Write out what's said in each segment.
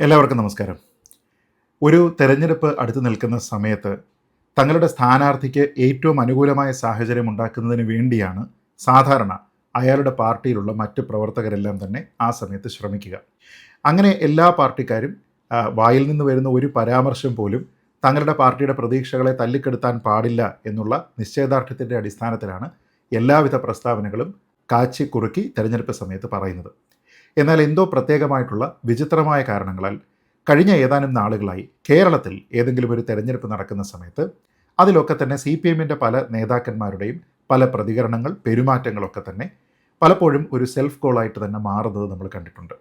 എല്ലാവർക്കും നമസ്കാരം. ഒരു തെരഞ്ഞെടുപ്പ് അടുത്ത് നിൽക്കുന്ന സമയത്ത് തങ്ങളുടെ സ്ഥാനാർത്ഥിക്ക് ഏറ്റവും അനുകൂലമായ സാഹചര്യം ഉണ്ടാക്കുന്നതിന് വേണ്ടിയാണ് സാധാരണ അയാളുടെ പാർട്ടിയിലുള്ള മറ്റ് പ്രവർത്തകരെല്ലാം തന്നെ ആ സമയത്ത് ശ്രമിക്കുക. അങ്ങനെ എല്ലാ പാർട്ടിക്കാരും വായിൽ നിന്ന് വരുന്ന ഒരു പരാമർശം പോലും തങ്ങളുടെ പാർട്ടിയുടെ പ്രതീക്ഷകളെ തല്ലിക്കെടുത്താൻ പാടില്ല എന്നുള്ള നിശ്ചയദാർഢ്യത്തിന്റെ അടിസ്ഥാനത്തിലാണ് എല്ലാവിധ പ്രസ്താവനകളും കാച്ചി കുറുക്കി തെരഞ്ഞെടുപ്പ് സമയത്ത് പറയുന്നത്. എന്നാൽ എന്തോ പ്രത്യേകമായിട്ടുള്ള വിചിത്രമായ കാരണങ്ങളാൽ കഴിഞ്ഞ ഏതാനും നാളുകളായി കേരളത്തിൽ ഏതെങ്കിലും ഒരു തെരഞ്ഞെടുപ്പ് നടക്കുന്ന സമയത്ത് അതിലൊക്കെ തന്നെ സി പി എമ്മിന്റെ പല നേതാക്കന്മാരുടെയും പല പ്രതികരണങ്ങൾ പെരുമാറ്റങ്ങളൊക്കെ തന്നെ പലപ്പോഴും ഒരു സെൽഫ് ഗോളായിട്ട് തന്നെ മാറുന്നത് നമ്മൾ കണ്ടിട്ടുണ്ട്.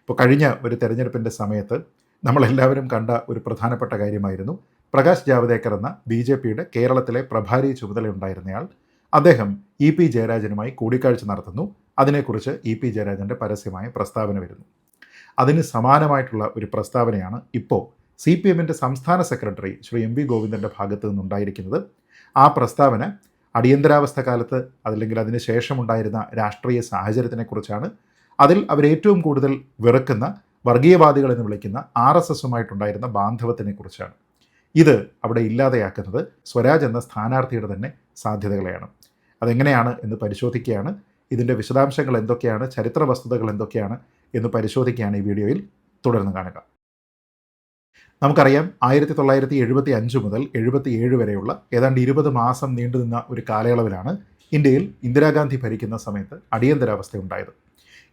ഇപ്പോൾ കഴിഞ്ഞ ഒരു തെരഞ്ഞെടുപ്പിന്റെ സമയത്ത് നമ്മളെല്ലാവരും കണ്ട ഒരു പ്രധാനപ്പെട്ട കാര്യമായിരുന്നു. പ്രകാശ് ജാവദേക്കർ എന്ന ബി ജെ പിയുടെ കേരളത്തിലെ പ്രഭാരി ചുമതലയുണ്ടായിരുന്നയാൾ അദ്ദേഹം ഇ പി ജയരാജനുമായി കൂടിക്കാഴ്ച നടത്തുന്നു. അതിനെക്കുറിച്ച് ഇ പി ജയരാജന്റെ പരസ്യമായ പ്രസ്താവന വരുന്നു. അതിന് സമാനമായിട്ടുള്ള ഒരു പ്രസ്താവനയാണ് ഇപ്പോൾ സി പി എമ്മിന്റെ സംസ്ഥാന സെക്രട്ടറി ശ്രീ എം വി ഗോവിന്ദന്റെ ഭാഗത്ത് നിന്നുണ്ടായിരിക്കുന്നത്. ആ പ്രസ്താവന അടിയന്തരാവസ്ഥ കാലത്ത് അതല്ലെങ്കിൽ അതിന് ശേഷമുണ്ടായിരുന്ന രാഷ്ട്രീയ സാഹചര്യത്തിനെക്കുറിച്ചാണ്. അതിൽ അവരേറ്റവും കൂടുതൽ വെറുക്കുന്ന വർഗീയവാദികൾ എന്ന് വിളിക്കുന്ന ആർ എസ് എസുമായിട്ടുണ്ടായിരുന്ന ബാന്ധവത്തിനെക്കുറിച്ചാണ്. ഇത് അവിടെ ഇല്ലാതെയാക്കുന്നത് സ്വരാജ് എന്ന സ്ഥാനാർത്ഥിയുടെ തന്നെ സാധ്യതകളെയാണ്. അതെങ്ങനെയാണ് എന്ന് പരിശോധിക്കുകയാണ്. ഇതിന്റെ വിശദാംശങ്ങൾ എന്തൊക്കെയാണ് ചരിത്ര വസ്തുതകൾ എന്തൊക്കെയാണ് എന്ന് പരിശോധിക്കുകയാണ് ഈ വീഡിയോയിൽ തുടർന്ന് കാണുക. നമുക്കറിയാം ആയിരത്തി തൊള്ളായിരത്തി എഴുപത്തി അഞ്ച് മുതൽ എഴുപത്തി ഏഴ് വരെയുള്ള ഏതാണ്ട് ഇരുപത് മാസം നീണ്ടുനിന്ന ഒരു കാലയളവിലാണ് ഇന്ത്യയിൽ ഇന്ദിരാഗാന്ധി ഭരിക്കുന്ന സമയത്ത് അടിയന്തരാവസ്ഥ ഉണ്ടായത്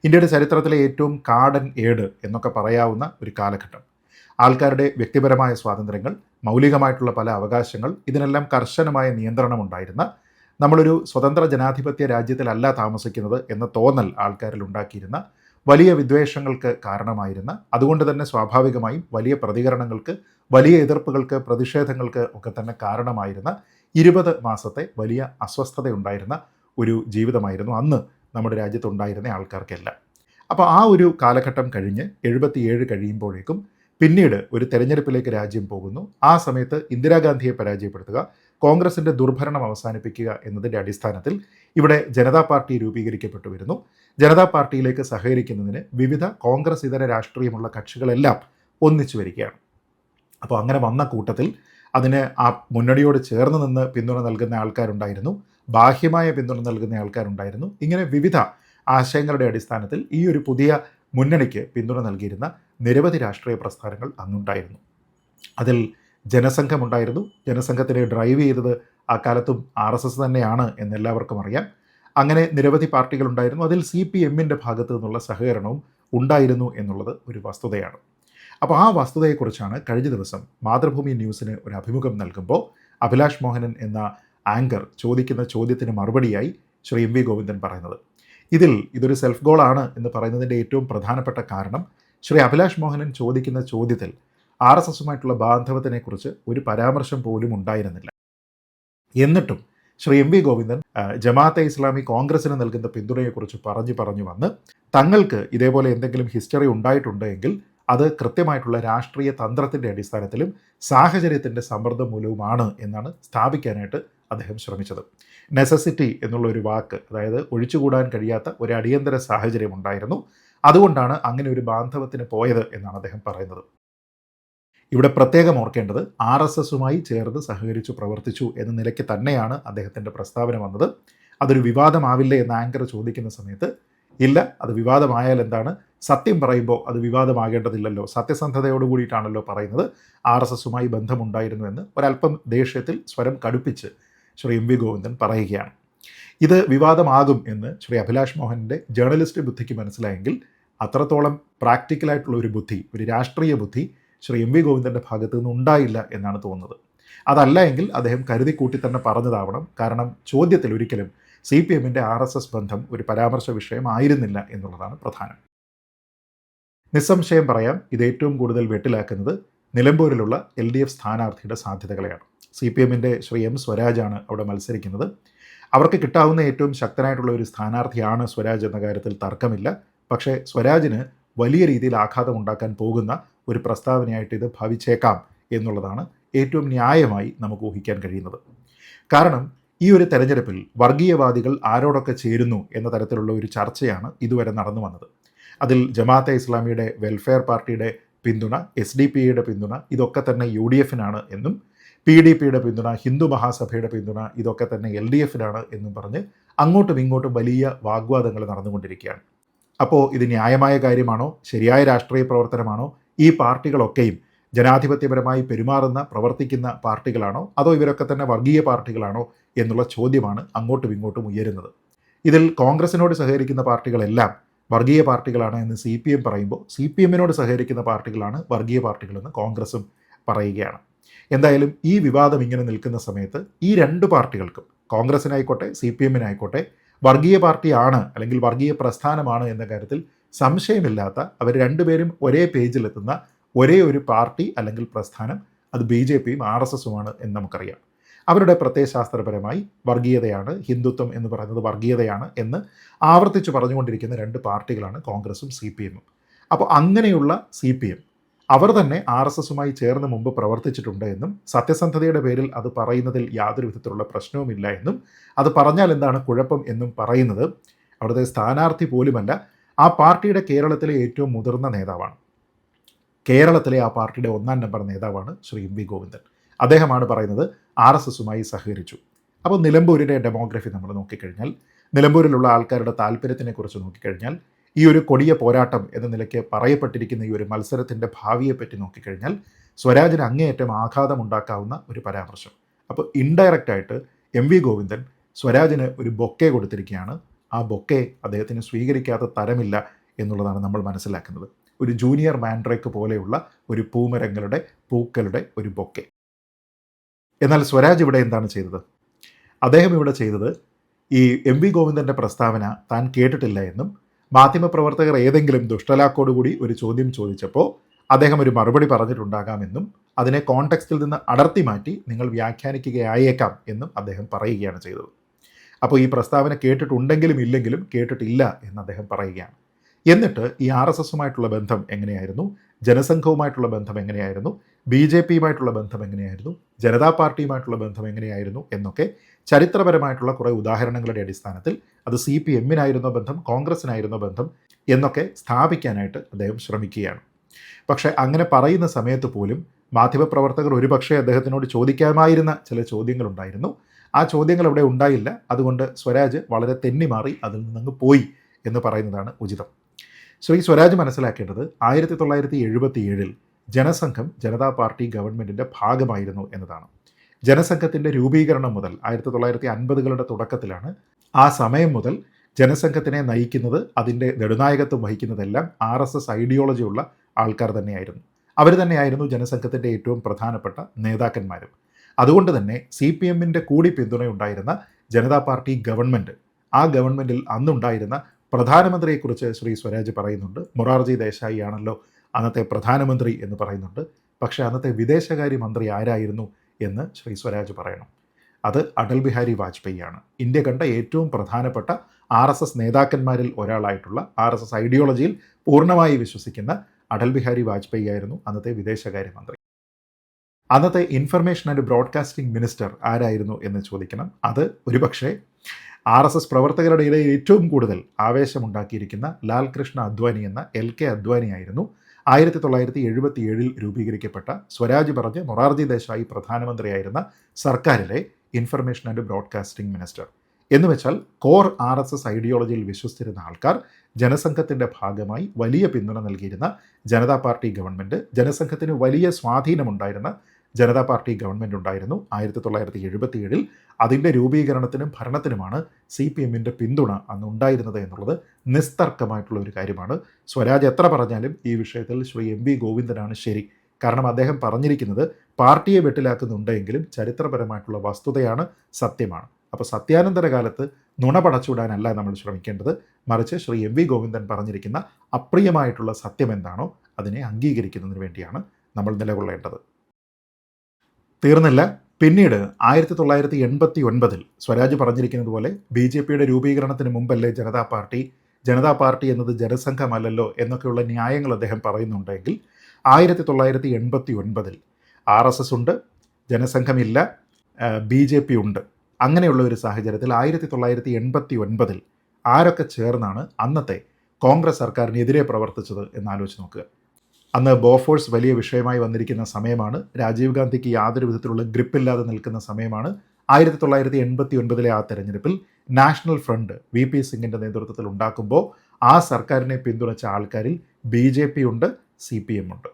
ഇന്ത്യയുടെ ചരിത്രത്തിലെ ഏറ്റവും കാടൻ ഏട് എന്നൊക്കെ പറയാവുന്ന ഒരു കാലഘട്ടം. ആൾക്കാരുടെ വ്യക്തിപരമായ സ്വാതന്ത്ര്യങ്ങൾ മൗലികമായിട്ടുള്ള പല അവകാശങ്ങൾ ഇതിനെല്ലാം കർശനമായ നിയന്ത്രണം ഉണ്ടായിരുന്ന നമ്മളൊരു സ്വതന്ത്ര ജനാധിപത്യ രാജ്യത്തിലല്ല താമസിക്കുന്നത് എന്ന തോന്നൽ ആൾക്കാരിൽ ഉണ്ടാക്കിയിരുന്ന വലിയ വിദ്വേഷങ്ങൾക്ക് കാരണമായിരുന്ന അതുകൊണ്ട് തന്നെ സ്വാഭാവികമായും വലിയ പ്രതികരണങ്ങൾക്ക് വലിയ എതിർപ്പുകൾക്ക് പ്രതിഷേധങ്ങൾക്ക് ഒക്കെ തന്നെ കാരണമായിരുന്ന ഇരുപത് മാസത്തെ വലിയ അസ്വസ്ഥതയുണ്ടായിരുന്ന ഒരു ജീവിതമായിരുന്നു അന്ന് നമ്മുടെ രാജ്യത്തുണ്ടായിരുന്ന ആൾക്കാർക്കെല്ലാം. അപ്പോൾ ആ ഒരു കാലഘട്ടം കഴിഞ്ഞ് എഴുപത്തിയേഴ് കഴിയുമ്പോഴേക്കും പിന്നീട് ഒരു തെരഞ്ഞെടുപ്പിലേക്ക് രാജ്യം പോകുന്നു. ആ സമയത്ത് ഇന്ദിരാഗാന്ധിയെ പരാജയപ്പെടുത്തുക കോൺഗ്രസിന്റെ ദുർഭരണം അവസാനിപ്പിക്കുക എന്നതിന്റെ അടിസ്ഥാനത്തിൽ ഇവിടെ ജനതാ പാർട്ടി രൂപീകരിക്കപ്പെട്ടു വരുന്നു. ജനതാ പാർട്ടിയിലേക്ക് സഹകരിക്കുന്നതിന് വിവിധ കോൺഗ്രസ് ഇതര രാഷ്ട്രീയമുള്ള കക്ഷികളെല്ലാം ഒന്നിച്ചു വരികയാണ്. അപ്പോൾ അങ്ങനെ വന്ന കൂട്ടത്തിൽ അതിന് ആ മുന്നണിയോട് ചേർന്ന് നിന്ന് പിന്തുണ നൽകുന്ന ആൾക്കാരുണ്ടായിരുന്നു. ബാഹ്യമായ പിന്തുണ നൽകുന്ന ആൾക്കാരുണ്ടായിരുന്നു. ഇങ്ങനെ വിവിധ ആശയങ്ങളുടെ അടിസ്ഥാനത്തിൽ ഈ ഒരു പുതിയ മുന്നണിക്ക് പിന്തുണ നൽകിയിരുന്ന നിരവധി രാഷ്ട്രീയ പ്രസ്ഥാനങ്ങൾ അന്നുണ്ടായിരുന്നു. അതിൽ ജനസംഘമുണ്ടായിരുന്നു. ജനസംഘത്തിനെ ഡ്രൈവ് ചെയ്തത് ആ കാലത്തും ആർ എസ് എസ് തന്നെയാണ് എന്നെല്ലാവർക്കും അറിയാം. അങ്ങനെ നിരവധി പാർട്ടികൾ ഉണ്ടായിരുന്നു. അതിൽ സി പി എമ്മിന്റെ ഭാഗത്തു നിന്നുള്ള സഹകരണവും ഉണ്ടായിരുന്നു എന്നുള്ളത് ഒരു വസ്തുതയാണ്. അപ്പോൾ ആ വസ്തുതയെക്കുറിച്ചാണ് കഴിഞ്ഞ ദിവസം മാതൃഭൂമി ന്യൂസിന് ഒരു അഭിമുഖം നൽകുമ്പോൾ അഭിലാഷ് മോഹനൻ എന്ന ആങ്കർ ചോദിക്കുന്ന ചോദ്യത്തിന് മറുപടിയായി ശ്രീ എം വി ഗോവിന്ദൻ പറയുന്നത്. ഇതിൽ ഇതൊരു സെൽഫ് ഗോളാണ് എന്ന് പറയുന്നതിന്റെ ഏറ്റവും പ്രധാനപ്പെട്ട കാരണം ശ്രീ അഭിലാഷ് മോഹനൻ ചോദിക്കുന്ന ചോദ്യത്തിൽ ആർ എസ് എസുമായിട്ടുള്ള ബാന്ധവത്തിനെക്കുറിച്ച് ഒരു പരാമർശം പോലും ഉണ്ടായിരുന്നില്ല. എന്നിട്ടും ശ്രീ എം വി ഗോവിന്ദൻ ജമാഅത്തെ ഇസ്ലാമി കോൺഗ്രസിന് നൽകുന്ന പിന്തുണയെക്കുറിച്ച് പറഞ്ഞു പറഞ്ഞു വന്ന് തങ്ങൾക്ക് ഇതേപോലെ എന്തെങ്കിലും ഹിസ്റ്ററി ഉണ്ടായിട്ടുണ്ടെങ്കിൽ അത് കൃത്യമായിട്ടുള്ള രാഷ്ട്രീയ തന്ത്രത്തിന്റെ അടിസ്ഥാനത്തിലും സാഹചര്യത്തിന്റെ സമ്മർദ്ദം മൂലവുമാണ് എന്നാണ് സ്ഥാപിക്കാനായിട്ട് അദ്ദേഹം ശ്രമിച്ചത്. നെസസിറ്റി എന്നുള്ള ഒരു വാക്ക് അതായത് ഒഴിച്ചുകൂടാൻ കഴിയാത്ത ഒരു അടിയന്തര സാഹചര്യം ഉണ്ടായിരുന്നു. അതുകൊണ്ടാണ് അങ്ങനെ ഒരു ബാന്ധവത്തിന് പോയത് എന്നാണ് അദ്ദേഹം പറയുന്നത്. ഇവിടെ പ്രത്യേകം ഓർക്കേണ്ടത് ആർ എസ് എസുമായി ചേർന്ന് സഹകരിച്ചു പ്രവർത്തിച്ചു എന്ന നിലയ്ക്ക് തന്നെയാണ് അദ്ദേഹത്തിന്റെ പ്രസ്താവന വന്നത്. അതൊരു വിവാദമാവില്ലേ എന്ന് ആങ്കർ ചോദിക്കുന്ന സമയത്ത് ഇല്ല അത് വിവാദമായാൽ എന്താണ്? സത്യം പറയുമ്പോൾ അത് വിവാദമാകേണ്ടതില്ലല്ലോ. സത്യസന്ധതയോട് കൂടിയിട്ടാണല്ലോ പറയുന്നത്. ആർ എസ് എസുമായി ബന്ധമുണ്ടായിരുന്നു എന്ന് ഒരല്പം ദേഷ്യത്തിൽ സ്വരം കടുപ്പിച്ച് ശ്രീ എം വി ഗോവിന്ദൻ പറയുകയാണ്. ഇത് വിവാദമാകും എന്ന് ശ്രീ അഭിലാഷ് മോഹന്റെ ജേർണലിസ്റ്റ് ബുദ്ധിക്ക് മനസ്സിലായെങ്കിൽ അത്രത്തോളം പ്രാക്ടിക്കലായിട്ടുള്ള ഒരു ബുദ്ധി ഒരു രാഷ്ട്രീയ ബുദ്ധി ശ്രീ എം വി ഗോവിന്ദന്റെ ഭാഗത്തു നിന്ന് ഉണ്ടായില്ല എന്നാണ് തോന്നുന്നത്. അതല്ല എങ്കിൽ അദ്ദേഹം കരുതി കൂട്ടി തന്നെ പറഞ്ഞതാവണം. കാരണം ചോദ്യത്തിൽ ഒരിക്കലും സി പി എമ്മിന്റെ ആർ എസ് എസ് ബന്ധം ഒരു പരാമർശ വിഷയമായിരുന്നില്ല എന്നുള്ളതാണ് പ്രധാനം. നിസ്സംശയം പറയാം ഇത് ഏറ്റവും കൂടുതൽ വെട്ടിലാക്കുന്നത് നിലമ്പൂരിലുള്ള എൽ ഡി എഫ് സ്ഥാനാർത്ഥിയുടെ സാധ്യതകളെയാണ്. സി പി എമ്മിന്റെ ശ്രീ എം സ്വരാജാണ് അവിടെ മത്സരിക്കുന്നത്. അവർക്ക് കിട്ടാവുന്ന ഏറ്റവും ശക്തനായിട്ടുള്ള ഒരു സ്ഥാനാർത്ഥിയാണ് സ്വരാജ് എന്ന കാര്യത്തിൽ തർക്കമില്ല. പക്ഷേ സ്വരാജിന് വലിയ രീതിയിൽ ആഘാതം ഉണ്ടാക്കാൻ പോകുന്ന ഒരു പ്രസ്താവനയായിട്ട് ഇത് ഭാവിച്ചേക്കാം എന്നുള്ളതാണ് ഏറ്റവും ന്യായമായി നമുക്ക് ഊഹിക്കാൻ കഴിയുന്നത്. കാരണം ഈ ഒരു തെരഞ്ഞെടുപ്പിൽ വർഗീയവാദികൾ ആരോടൊക്കെ ചേരുന്നു എന്ന തരത്തിലുള്ള ഒരു ചർച്ചയാണ് ഇതുവരെ നടന്നു വന്നത്. അതിൽ ജമാഅത്തെ ഇസ്ലാമിയുടെ വെൽഫെയർ പാർട്ടിയുടെ പിന്തുണ എസ് ഡി പി ഐയുടെ പിന്തുണ ഇതൊക്കെ തന്നെ യു ഡി എഫിനാണ് എന്നും പി ഡി പിയുടെ പിന്തുണ ഹിന്ദു മഹാസഭയുടെ പിന്തുണ ഇതൊക്കെ തന്നെ എൽ ഡി എഫിനാണ് എന്നും പറഞ്ഞ് അങ്ങോട്ടും ഇങ്ങോട്ടും വലിയ വാഗ്വാദങ്ങൾ നടന്നുകൊണ്ടിരിക്കുകയാണ്. അപ്പോൾ ഇത് ന്യായമായ കാര്യമാണോ? ശരിയായ രാഷ്ട്രീയ പ്രവർത്തനമാണോ? ഈ പാർട്ടികളൊക്കെയും ജനാധിപത്യപരമായി പെരുമാറുന്ന പ്രവർത്തിക്കുന്ന പാർട്ടികളാണോ? അതോ ഇവരൊക്കെ തന്നെ വർഗീയ പാർട്ടികളാണോ എന്നുള്ള ചോദ്യമാണ് അങ്ങോട്ടും ഇങ്ങോട്ടും ഉയരുന്നത്. ഇതിൽ കോൺഗ്രസിനോട് സഹകരിക്കുന്ന പാർട്ടികളെല്ലാം വർഗീയ പാർട്ടികളാണ് എന്ന് സി പി എം പറയുമ്പോൾ സി പി എമ്മിനോട് സഹകരിക്കുന്ന പാർട്ടികളാണ് വർഗീയ പാർട്ടികളെന്ന് കോൺഗ്രസും പറയുകയാണ്. എന്തായാലും ഈ വിവാദം ഇങ്ങനെ നിൽക്കുന്ന സമയത്ത് ഈ രണ്ട് പാർട്ടികൾക്കും കോൺഗ്രസിനായിക്കോട്ടെ സി പി എമ്മിനായിക്കോട്ടെ വർഗീയ പാർട്ടിയാണ് അല്ലെങ്കിൽ വർഗീയ പ്രസ്ഥാനമാണ് എന്ന കാര്യത്തിൽ സംശയമില്ലാത്ത അവർ രണ്ടുപേരും ഒരേ പേജിലെത്തുന്ന ഒരേ ഒരു പാർട്ടി അല്ലെങ്കിൽ പ്രസ്ഥാനം അത് ബി ജെ പിയും ആർ എസ് എസുമാണ് എന്ന് നമുക്കറിയാം. അവരുടെ പ്രത്യയശാസ്ത്രപരമായി വർഗീയതയാണ് ഹിന്ദുത്വം എന്ന് പറയുന്നത് വർഗീയതയാണ് എന്ന് ആവർത്തിച്ച് പറഞ്ഞുകൊണ്ടിരിക്കുന്ന രണ്ട് പാർട്ടികളാണ് കോൺഗ്രസും സി പി എമ്മും. അപ്പോൾ അങ്ങനെയുള്ള സി പി എം അവർ തന്നെ ആർ എസ് എസുമായി ചേർന്ന് മുമ്പ് പ്രവർത്തിച്ചിട്ടുണ്ട് എന്നും സത്യസന്ധതയുടെ പേരിൽ അത് പറയുന്നതിൽ യാതൊരു വിധത്തിലുള്ള പ്രശ്നവുമില്ല എന്നും അത് പറഞ്ഞാൽ എന്താണ് കുഴപ്പം എന്നും പറയുന്നത് അവിടുത്തെ സ്ഥാനാർത്ഥി പോലുമല്ല ആ പാർട്ടിയുടെ കേരളത്തിലെ ഏറ്റവും മുതിർന്ന നേതാവാണ്. കേരളത്തിലെ ആ പാർട്ടിയുടെ ഒന്നാം നമ്പർ നേതാവാണ് ശ്രീ എം വി ഗോവിന്ദൻ. അദ്ദേഹമാണ് പറയുന്നത് ആർ എസ് എസുമായി സഹകരിച്ചു. അപ്പോൾ നിലമ്പൂരിന്റെ ഡെമോഗ്രഫി നമ്മൾ നോക്കിക്കഴിഞ്ഞാൽ നിലമ്പൂരിലുള്ള ആൾക്കാരുടെ താല്പര്യത്തിനെക്കുറിച്ച് നോക്കിക്കഴിഞ്ഞാൽ ഈ ഒരു കൊടിയ പോരാട്ടം എന്ന നിലയ്ക്ക് പറയപ്പെട്ടിരിക്കുന്ന ഈ ഒരു മത്സരത്തിന്റെ ഭാവിയെപ്പറ്റി നോക്കിക്കഴിഞ്ഞാൽ സ്വരാജിന് അങ്ങേയറ്റം ആഘാതം ഉണ്ടാക്കാവുന്ന ഒരു പരാമർശം. അപ്പോൾ ഇൻഡയറക്റ്റായിട്ട് എം വി ഗോവിന്ദൻ സ്വരാജിന് ഒരു ബൊക്കെ കൊടുത്തിരിക്കുകയാണ്. ആ ബൊക്കെ അദ്ദേഹത്തിന് സ്വീകരിക്കാത്ത തരമില്ല എന്നുള്ളതാണ് നമ്മൾ മനസ്സിലാക്കുന്നത്. ഒരു ജൂനിയർ മാൻഡ്രേക്ക് പോലെയുള്ള ഒരു പൂമരങ്ങളുടെ പൂക്കളുടെ ഒരു ബൊക്കെ. എന്നാൽ സ്വരാജ് ഇവിടെ എന്താണ് ചെയ്തത്? അദ്ദേഹം ഇവിടെ ചെയ്തത് ഈ എം വി ഗോവിന്ദന്റെ പ്രസ്താവന താൻ കേട്ടിട്ടില്ല എന്നും മാധ്യമപ്രവർത്തകർ ഏതെങ്കിലും ദുഷ്ടലാക്കോടുകൂടി ഒരു ചോദ്യം ചോദിച്ചപ്പോൾ അദ്ദേഹം ഒരു മറുപടി പറഞ്ഞിട്ടുണ്ടാകാമെന്നും അതിനെ കോണ്ടെക്സ്റ്റിൽ നിന്ന് അടർത്തി മാറ്റി നിങ്ങൾ വ്യാഖ്യാനിക്കുകയായേക്കാം എന്നും അദ്ദേഹം പറയുകയാണ് ചെയ്തത്. അപ്പോൾ ഈ പ്രസ്താവന കേട്ടിട്ടുണ്ടെങ്കിലും ഇല്ലെങ്കിലും കേട്ടിട്ടില്ല എന്ന് അദ്ദേഹം പറയുകയാണ്. എന്നിട്ട് ഈ ആർ എസ് എസുമായിട്ടുള്ള ബന്ധം എങ്ങനെയായിരുന്നു? ജനസംഘവുമായിട്ടുള്ള ബന്ധം എങ്ങനെയായിരുന്നു? ബി ജെ പിയുമായിട്ടുള്ള ബന്ധം എങ്ങനെയായിരുന്നു? ജനതാ പാർട്ടിയുമായിട്ടുള്ള ബന്ധം എങ്ങനെയായിരുന്നു? എന്നൊക്കെ ചരിത്രപരമായിട്ടുള്ള കുറേ ഉദാഹരണങ്ങളുടെ അടിസ്ഥാനത്തിൽ അത് സി പി എമ്മിനായിരുന്നോ ബന്ധം കോൺഗ്രസിനായിരുന്നോ ബന്ധം എന്നൊക്കെ സ്ഥാപിക്കാനായിട്ട് അദ്ദേഹം ശ്രമിക്കുകയാണ്. പക്ഷേ അങ്ങനെ പറയുന്ന സമയത്ത് പോലും മാധ്യമപ്രവർത്തകർ ഒരുപക്ഷെ അദ്ദേഹത്തിനോട് ചോദിക്കാമായിരുന്ന ചില ചോദ്യങ്ങളുണ്ടായിരുന്നു. ആ ചോദ്യങ്ങൾ അവിടെ ഉണ്ടായില്ല. അതുകൊണ്ട് സ്വരാജ് വളരെ തെന്നിമാറി അതിൽ നിന്നങ്ങ് പോയി എന്ന് പറയുന്നതാണ് ഉചിതം. ഈ സ്വരാജ് മനസ്സിലാക്കേണ്ടത് ആയിരത്തി തൊള്ളായിരത്തി എഴുപത്തി ഏഴിൽ ജനസംഘം ജനതാ പാർട്ടി ഗവൺമെന്റിന്റെ ഭാഗമായിരുന്നു എന്നതാണ്. ജനസംഘത്തിന്റെ രൂപീകരണം മുതൽ ആയിരത്തി തൊള്ളായിരത്തി അൻപതുകളുടെ തുടക്കത്തിലാണ് ആ സമയം മുതൽ ജനസംഘത്തിനെ നയിക്കുന്നത് അതിന്റെ നെടുനായകത്വം വഹിക്കുന്നതെല്ലാം ആർ എസ് എസ് ഐഡിയോളജിയുള്ള ആൾക്കാർ തന്നെയായിരുന്നു. അവർ തന്നെയായിരുന്നു ജനസംഘത്തിന്റെ ഏറ്റവും പ്രധാനപ്പെട്ട നേതാക്കന്മാരും. അതുകൊണ്ട് തന്നെ സി പി എമ്മിന്റെ കൂടി പിന്തുണയുണ്ടായിരുന്ന ജനതാ പാർട്ടി ഗവൺമെന്റ് ആ ഗവൺമെന്റിൽ അന്നുണ്ടായിരുന്ന പ്രധാനമന്ത്രിയെക്കുറിച്ച് ശ്രീ സ്വരാജ് പറയുന്നുണ്ട്. മൊറാർജി ദേശായി ആണല്ലോ അന്നത്തെ പ്രധാനമന്ത്രി എന്ന് പറയുന്നുണ്ട്. പക്ഷേ അന്നത്തെ വിദേശകാര്യ മന്ത്രി ആരായിരുന്നു എന്ന് ശ്രീ സ്വരാജ് പറയണം. അത് അടൽ ബിഹാരി വാജ്പേയി ആണ്. ഇന്ത്യ കണ്ട ഏറ്റവും പ്രധാനപ്പെട്ട ആർ എസ് എസ് നേതാക്കന്മാരിൽ ഒരാളായിട്ടുള്ള ആർ എസ് എസ് ഐഡിയോളജിയിൽ പൂർണമായി വിശ്വസിക്കുന്ന അടൽ ബിഹാരി വാജ്പേയി ആയിരുന്നു അന്നത്തെ വിദേശകാര്യമന്ത്രി അന്നത്തെ ഇൻഫർമേഷൻ ആൻഡ് ബ്രോഡ്കാസ്റ്റിംഗ് മിനിസ്റ്റർ ആരായിരുന്നു എന്ന് ചോദിക്കണം. അത് ഒരുപക്ഷെ ആർ എസ് എസ് പ്രവർത്തകരുടെ ഇടയിൽ ഏറ്റവും കൂടുതൽ ആവേശമുണ്ടാക്കിയിരിക്കുന്ന ലാൽകൃഷ്ണ അദ്വാനി എന്ന എൽ കെ അദ്വാനി ആയിരുന്നു. ആയിരത്തി തൊള്ളായിരത്തി എഴുപത്തി ഏഴിൽ രൂപീകരിക്കപ്പെട്ട സ്വരാജ് പറഞ്ഞ് മൊറാർജി ദേശായി പ്രധാനമന്ത്രിയായിരുന്ന സർക്കാരിലെ ഇൻഫർമേഷൻ ആൻഡ് ബ്രോഡ്കാസ്റ്റിംഗ് മിനിസ്റ്റർ എന്ന് വെച്ചാൽ കോർ ആർ എസ് എസ് ഐഡിയോളജിയിൽ വിശ്വസിച്ചിരുന്ന ആൾക്കാർ ജനസംഘത്തിന്റെ ഭാഗമായി വലിയ പിന്തുണ നൽകിയിരുന്ന ജനതാ പാർട്ടി ഗവൺമെന്റ് ജനസംഘത്തിന് വലിയ സ്വാധീനമുണ്ടായിരുന്ന ജനതാ പാർട്ടി ഗവൺമെന്റ് ഉണ്ടായിരുന്നു. ആയിരത്തി തൊള്ളായിരത്തി എഴുപത്തി ഏഴിൽ അതിന്റെ രൂപീകരണത്തിനും ഭരണത്തിനുമാണ് സി പി എമ്മിന്റെ പിന്തുണ അന്ന് ഉണ്ടായിരുന്നത് എന്നുള്ളത് നിസ്തർക്കമായിട്ടുള്ള ഒരു കാര്യമാണ്. സ്വരാജ് എത്ര പറഞ്ഞാലും ഈ വിഷയത്തിൽ ശ്രീ എം വി ഗോവിന്ദനാണ് ശരി. കാരണം അദ്ദേഹം പറഞ്ഞിരിക്കുന്നത് പാർട്ടിയെ വെട്ടിലാക്കുന്നുണ്ടെങ്കിലും ചരിത്രപരമായിട്ടുള്ള വസ്തുതയാണ് സത്യമാണ്. അപ്പോൾ സത്യാനന്തര കാലത്ത് നുണ പടച്ചുവിടാനല്ല നമ്മൾ ശ്രമിക്കേണ്ടത്. മറിച്ച് ശ്രീ എം വി ഗോവിന്ദൻ പറഞ്ഞിരിക്കുന്ന അപ്രിയമായിട്ടുള്ള സത്യം എന്താണോ അതിനെ അംഗീകരിക്കുന്നതിന് വേണ്ടിയാണ് നമ്മൾ നിലകൊള്ളേണ്ടത്. തീർന്നില്ല. പിന്നീട് ആയിരത്തി തൊള്ളായിരത്തി എൺപത്തി ഒൻപതിൽ സ്വരാജ് പറഞ്ഞിരിക്കുന്നത് പോലെ ബി ജെ പിയുടെ രൂപീകരണത്തിന് മുമ്പല്ലേ ജനതാ പാർട്ടി ജനതാ പാർട്ടി എന്നത് ജനസംഘമല്ലല്ലോ എന്നൊക്കെയുള്ള ന്യായങ്ങൾ അദ്ദേഹം പറയുന്നുണ്ടെങ്കിൽ ആയിരത്തി തൊള്ളായിരത്തി എൺപത്തി ഒൻപതിൽ ആർ എസ് എസ് ഉണ്ട് ജനസംഘമില്ല ബി ജെ പി ഉണ്ട്. അങ്ങനെയുള്ള ഒരു സാഹചര്യത്തിൽ ആയിരത്തി തൊള്ളായിരത്തി എൺപത്തി ഒൻപതിൽ ആരൊക്കെ ചേർന്നാണ് അന്നത്തെ കോൺഗ്രസ് സർക്കാരിനെതിരെ പ്രവർത്തിച്ചത് എന്നാലോചിച്ച് നോക്കുക. അന്ന് ബോഫോഴ്സ് വലിയ വിഷയമായി വന്നിരിക്കുന്ന സമയമാണ്. രാജീവ് ഗാന്ധിക്ക് യാതൊരു വിധത്തിലുള്ള ഗ്രിപ്പില്ലാതെ നിൽക്കുന്ന സമയമാണ്. ആയിരത്തി തൊള്ളായിരത്തി എൺപത്തി ഒൻപതിലെ ആ തെരഞ്ഞെടുപ്പിൽ നാഷണൽ ഫ്രണ്ട് വി പി സിംഗിന്റെ നേതൃത്വത്തിൽ ഉണ്ടാക്കുമ്പോൾ ആ സർക്കാരിനെ പിന്തുണച്ച ആൾക്കാരിൽ ബി ജെ പി ഉണ്ട് സി പി എം ഉണ്ട്.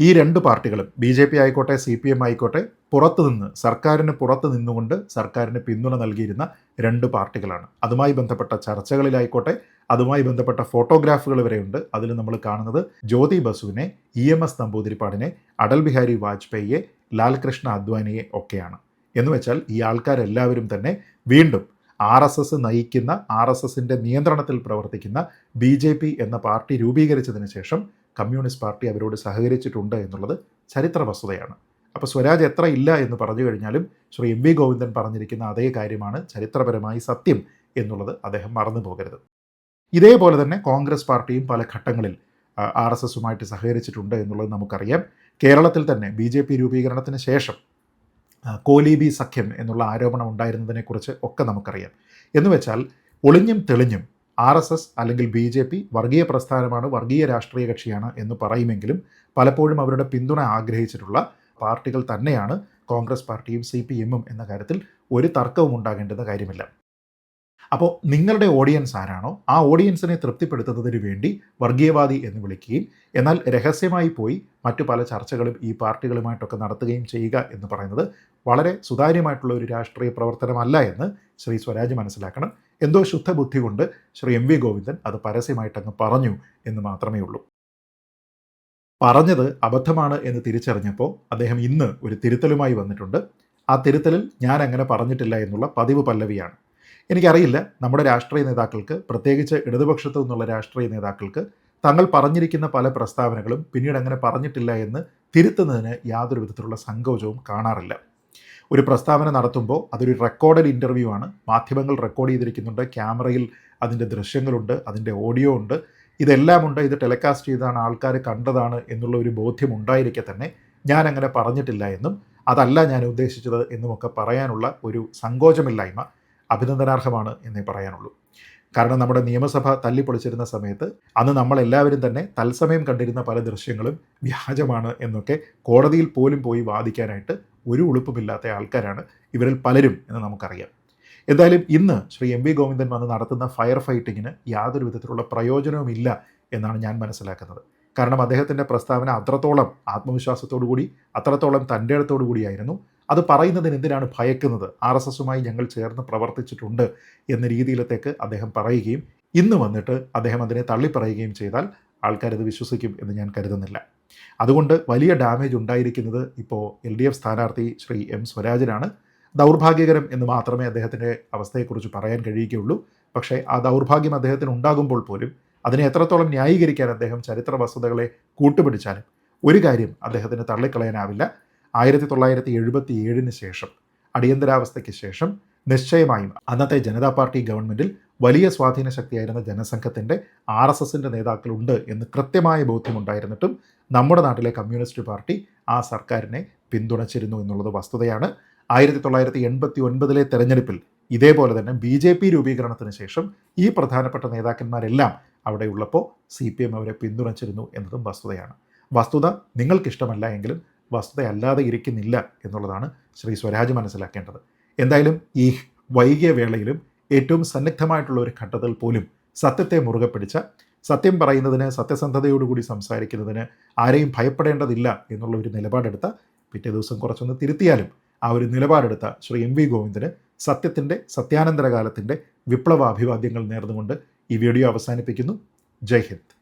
ഈ രണ്ട് പാർട്ടികളും ബി ജെ പി ആയിക്കോട്ടെ സി പി എം ആയിക്കോട്ടെ പുറത്തു നിന്ന് സർക്കാരിന് പുറത്ത് നിന്നുകൊണ്ട് സർക്കാരിന് പിന്തുണ നൽകിയിരുന്ന രണ്ട് പാർട്ടികളാണ്. അതുമായി ബന്ധപ്പെട്ട ചർച്ചകളിലായിക്കോട്ടെ അതുമായി ബന്ധപ്പെട്ട ഫോട്ടോഗ്രാഫുകൾ വരെയുണ്ട്. അതിൽ നമ്മൾ കാണുന്നത് ജ്യോതി ബസുവിനെ ഇ എം എസ് നമ്പൂതിരിപ്പാടിനെ അടൽ ബിഹാരി വാജ്പേയിയെ ലാൽകൃഷ്ണ അദ്വാനിയെ ഒക്കെയാണ്. എന്ന് വെച്ചാൽ ഈ ആൾക്കാരെല്ലാവരും തന്നെ വീണ്ടും ആർ എസ് എസ് നയിക്കുന്ന ആർ എസ് എസിന്റെ നിയന്ത്രണത്തിൽ പ്രവർത്തിക്കുന്ന ബി ജെ പി എന്ന പാർട്ടി രൂപീകരിച്ചതിന് ശേഷം കമ്മ്യൂണിസ്റ്റ് പാർട്ടി അവരോട് സഹകരിച്ചിട്ടുണ്ട് എന്നുള്ളത് ചരിത്ര വസ്തുതയാണ്. അപ്പോൾ സ്വരാജ് എത്ര ഇല്ല എന്ന് പറഞ്ഞു കഴിഞ്ഞാലും ശ്രീ എം വി ഗോവിന്ദൻ പറഞ്ഞിരിക്കുന്ന അതേ കാര്യമാണ് ചരിത്രപരമായി സത്യം എന്നുള്ളത് അദ്ദേഹം മറന്നു പോകരുത്. ഇതേപോലെ തന്നെ കോൺഗ്രസ് പാർട്ടിയും പല ഘട്ടങ്ങളിൽ ആർ എസ് എസുമായിട്ട് സഹകരിച്ചിട്ടുണ്ട് എന്നുള്ളത് നമുക്കറിയാം. കേരളത്തിൽ തന്നെ ബി ജെ പി രൂപീകരണത്തിന് ശേഷം കോലീബി സഖ്യം എന്നുള്ള ആരോപണം ഉണ്ടായിരുന്നതിനെക്കുറിച്ച് ഒക്കെ നമുക്കറിയാം. എന്ന് വെച്ചാൽ ഒളിഞ്ഞും തെളിഞ്ഞും ആർ എസ് എസ് അല്ലെങ്കിൽ ബി ജെ പി വർഗീയ പ്രസ്ഥാനമാണ് വർഗീയ രാഷ്ട്രീയ കക്ഷിയാണ് എന്ന് പറയുമെങ്കിലും പലപ്പോഴും അവരുടെ പിന്തുണ ആഗ്രഹിച്ചിട്ടുള്ള പാർട്ടികൾ തന്നെയാണ് കോൺഗ്രസ് പാർട്ടിയും സി പി എമ്മും എന്ന കാര്യത്തിൽ ഒരു തർക്കവും ഉണ്ടാകേണ്ടുന്ന കാര്യമില്ല. അപ്പോൾ നിങ്ങളുടെ ഓഡിയൻസ് ആരാണോ ആ ഓഡിയൻസിനെ തൃപ്തിപ്പെടുത്തുന്നതിന് വേണ്ടി വർഗീയവാദി എന്ന് വിളിക്കുകയും എന്നാൽ രഹസ്യമായി പോയി മറ്റു പല ചർച്ചകളും ഈ പാർട്ടികളുമായിട്ടൊക്കെ നടത്തുകയും ചെയ്യുക എന്ന് പറയുന്നത് വളരെ സുതാര്യമായിട്ടുള്ള ഒരു രാഷ്ട്രീയ പ്രവർത്തനമല്ല എന്ന് ശ്രീ സ്വരാജ് മനസ്സിലാക്കണം. എന്തോ ശുദ്ധബുദ്ധി കൊണ്ട് ശ്രീ എം വി ഗോവിന്ദൻ അത് പരസ്യമായിട്ടങ്ങ് പറഞ്ഞു എന്ന് മാത്രമേ ഉള്ളൂ. പറഞ്ഞത് അബദ്ധമാണ് എന്ന് തിരിച്ചറിഞ്ഞപ്പോൾ അദ്ദേഹം ഇന്ന് ഒരു തിരുത്തലുമായി വന്നിട്ടുണ്ട്. ആ തിരുത്തലിൽ ഞാൻ അങ്ങനെ പറഞ്ഞിട്ടില്ല എന്നുള്ള പതിവ് പല്ലവിയാണ്. എനിക്കറിയില്ല നമ്മുടെ രാഷ്ട്രീയ നേതാക്കൾക്ക് പ്രത്യേകിച്ച് ഇടതുപക്ഷത്തു നിന്നുള്ള രാഷ്ട്രീയ നേതാക്കൾക്ക് തങ്ങൾ പറഞ്ഞിരിക്കുന്ന പല പ്രസ്താവനകളും പിന്നീട് അങ്ങനെ പറഞ്ഞിട്ടില്ല എന്ന് തിരുത്തുന്നതിന് യാതൊരു വിധത്തിലുള്ള സങ്കോചവും കാണാറില്ല. ഒരു പ്രസ്താവന നടത്തുമ്പോൾ അതൊരു റെക്കോർഡഡ് ഇന്റർവ്യൂ ആണ്. മാധ്യമങ്ങൾ റെക്കോർഡ് ചെയ്തിരിക്കുന്നുണ്ട്. ക്യാമറയിൽ അതിന്റെ ദൃശ്യങ്ങളുണ്ട് അതിന്റെ ഓഡിയോ ഉണ്ട്. ഇതെല്ലാം ഉണ്ട് ഇത് ടെലികാസ്റ്റ് ചെയ്താണ് ആൾക്കാർ കണ്ടതാണ് എന്നുള്ള ഒരു ബോധ്യം ഉണ്ടായിരിക്കെ തന്നെ ഞാൻ അങ്ങനെ പറഞ്ഞിട്ടില്ല എന്നും അതല്ല ഞാൻ ഉദ്ദേശിച്ചത് എന്നുമൊക്കെ പറയാനുള്ള ഒരു സങ്കോചമില്ലായ്മ അഭിനന്ദനാർഹമാണ് എന്നേ പറയാനുള്ളൂ. കാരണം നമ്മുടെ നിയമസഭ തല്ലിപ്പൊളിച്ചിരുന്ന സമയത്ത് അന്ന് നമ്മളെല്ലാവരും തന്നെ തത്സമയം കണ്ടിരുന്ന പല ദൃശ്യങ്ങളും വ്യാജമാണ് എന്നൊക്കെ കോടതിയിൽ പോലും പോയി വാദിക്കാനായിട്ട് ഒരു ഉളുപ്പുമില്ലാത്ത ആൾക്കാരാണ് ഇവരിൽ പലരും എന്ന് നമുക്കറിയാം. എന്തായാലും ഇന്ന് ശ്രീ എം വി ഗോവിന്ദൻ വന്ന് നടത്തുന്ന ഫയർ ഫൈറ്റിങ്ങിന് യാതൊരു വിധത്തിലുള്ള പ്രയോജനവുമില്ല എന്നാണ് ഞാൻ മനസ്സിലാക്കുന്നത്. കാരണം അദ്ദേഹത്തിന്റെ പ്രസ്താവന അത്രത്തോളം ആത്മവിശ്വാസത്തോടു കൂടി അത്രത്തോളം തന്റെ അടുത്തോടു കൂടിയായിരുന്നു. അത് പറയുന്നതിന് എന്തിനാണ് ഭയക്കുന്നത്? ആർ എസ് എസുമായി ഞങ്ങൾ ചേർന്ന് പ്രവർത്തിച്ചിട്ടുണ്ട് എന്ന രീതിയിലത്തേക്ക് അദ്ദേഹം പറയുകയും ഇന്ന് വന്നിട്ട് അദ്ദേഹം അതിനെ തള്ളിപ്പറയുകയും ചെയ്താൽ ആൾക്കാരത് വിശ്വസിക്കും എന്ന് ഞാൻ കരുതുന്നില്ല. അതുകൊണ്ട് വലിയ ഡാമേജ് ഉണ്ടായിരിക്കുന്നത് ഇപ്പോൾ എൽ ഡി എഫ് സ്ഥാനാർത്ഥി ശ്രീ എം സ്വരാജനാണ്. ദൗർഭാഗ്യകരം എന്ന് മാത്രമേ അദ്ദേഹത്തിന്റെ അവസ്ഥയെക്കുറിച്ച് പറയാൻ കഴിയുകയുള്ളൂ. പക്ഷേ ആ ദൗർഭാഗ്യം അദ്ദേഹത്തിന് ഉണ്ടാകുമ്പോൾ പോലും അതിനെ എത്രത്തോളം ന്യായീകരിക്കാൻ അദ്ദേഹം ചരിത്ര വസ്തുതകളെ കൂട്ടുപിടിച്ചാലും ഒരു കാര്യം അദ്ദേഹത്തിന് തള്ളിക്കളയാനാവില്ല. ആയിരത്തി തൊള്ളായിരത്തി എഴുപത്തി ഏഴിന് ശേഷം അടിയന്തരാവസ്ഥയ്ക്ക് ശേഷം നിശ്ചയമായും അന്നത്തെ ജനതാ പാർട്ടി ഗവൺമെന്റിൽ വലിയ സ്വാധീന ശക്തിയായിരുന്ന ജനസംഘത്തിന്റെ ആർ എസ് എസിന്റെ നേതാക്കളുണ്ട് എന്ന് കൃത്യമായ ബോധ്യമുണ്ടായിരുന്നിട്ടും നമ്മുടെ നാട്ടിലെ കമ്മ്യൂണിസ്റ്റ് പാർട്ടി ആ സർക്കാരിനെ പിന്തുണച്ചിരുന്നു എന്നുള്ളത് വസ്തുതയാണ്. ആയിരത്തി തൊള്ളായിരത്തി എൺപത്തി ഒൻപതിലെ തെരഞ്ഞെടുപ്പിൽ ഇതേപോലെ തന്നെ ബി ജെ പി രൂപീകരണത്തിന് ശേഷം ഈ പ്രധാനപ്പെട്ട നേതാക്കന്മാരെല്ലാം അവിടെ ഉള്ളപ്പോൾ സി പി എം അവരെ പിന്തുണച്ചിരുന്നു എന്നതും വസ്തുതയാണ്. വസ്തുത നിങ്ങൾക്കിഷ്ടമല്ല എങ്കിലും വസ്തുതയല്ലാതെ ഇരിക്കുന്നില്ല എന്നുള്ളതാണ് ശ്രീ സ്വരാജ് മനസ്സിലാക്കേണ്ടത്. എന്തായാലും ഈ വൈകിയ വേളയിലും ഏറ്റവും സന്നിഗ്ധമായിട്ടുള്ള ഒരു ഘട്ടത്തിൽ പോലും സത്യത്തെ മുറുകെ പിടിച്ച സത്യം പറയുന്നതിന് സത്യസന്ധതയോടുകൂടി സംസാരിക്കുന്നതിന് ആരെയും ഭയപ്പെടേണ്ടതില്ല എന്നുള്ള ഒരു നിലപാടെടുത്ത പിറ്റേ ദിവസം കുറച്ചൊന്ന് തിരുത്തിയാലും ആ ഒരു നിലപാടെടുത്ത ശ്രീ എം വി ഗോവിന്ദന് സത്യത്തിന്റെ സത്യാനന്തര കാലത്തിന്റെ വിപ്ലവ അഭിവാദ്യങ്ങൾ നേർന്നുകൊണ്ട് ഈ വീഡിയോ അവസാനിപ്പിക്കുന്നു. ജയ് ഹിന്ദ്.